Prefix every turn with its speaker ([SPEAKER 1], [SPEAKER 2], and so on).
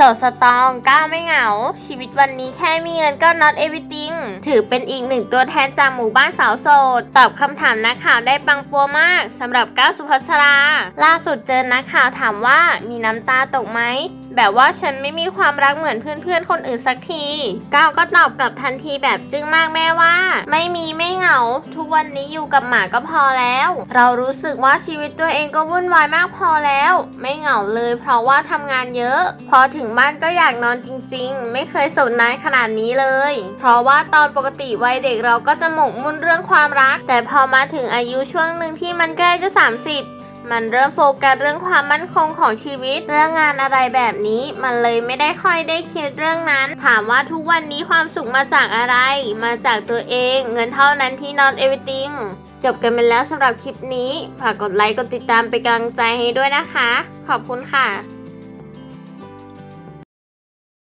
[SPEAKER 1] สดสตองก้าวไม่เหงา ชีวิตวันนี้แค่มีเงินก็ not everything ถือเป็นอีกหนึ่งตัวแทนจากหมู่บ้านสาวโสด ตอบคำถามนักข่าวได้ปังปัวมากสำหรับก้าวสุภัสรา ล่าสุดเจอนักข่าวถามว่ามีน้ำตาตกไหมแบบว่าฉันไม่มีความรักเหมือนเพื่อนๆคนอื่นสักทีก้าวก็ตอบกลับทันทีแบบจึ้งมากแม่ว่า ไม่มีไม่ ทุกวันนี้อยู่กับหมาก็พอแล้ว เรารู้สึกว่าชีวิตตัวเองก็วุ่นวายมากพอแล้ว ไม่เหงาเลยเพราะว่าทำงานเยอะ พอถึงบ้านก็อยากนอนจริง ๆ ไม่เคยสนนานขนาดนี้เลย เพราะว่าตอนปกติวัยเด็กเราก็จะหมกมุ่นเรื่องความรัก แต่พอมาถึงอายุช่วงหนึ่งที่มันใกล้จะ 30 มันเริ่มโฟกัสเรื่องความมั่นคงของชีวิต เรื่องงานอะไรแบบนี้ มันเลยไม่ได้ค่อยได้คิดเรื่องนั้น ถามว่าทุกวันนี้ความสุขมาจากอะไร มาจากตัวเอง เงินเท่านั้นที่ not everything จบกันไปแล้วสำหรับคลิปนี้ ฝากกดไลค์กดติดตามไปกำลังใจให้ด้วยนะคะ ขอบคุณค่ะ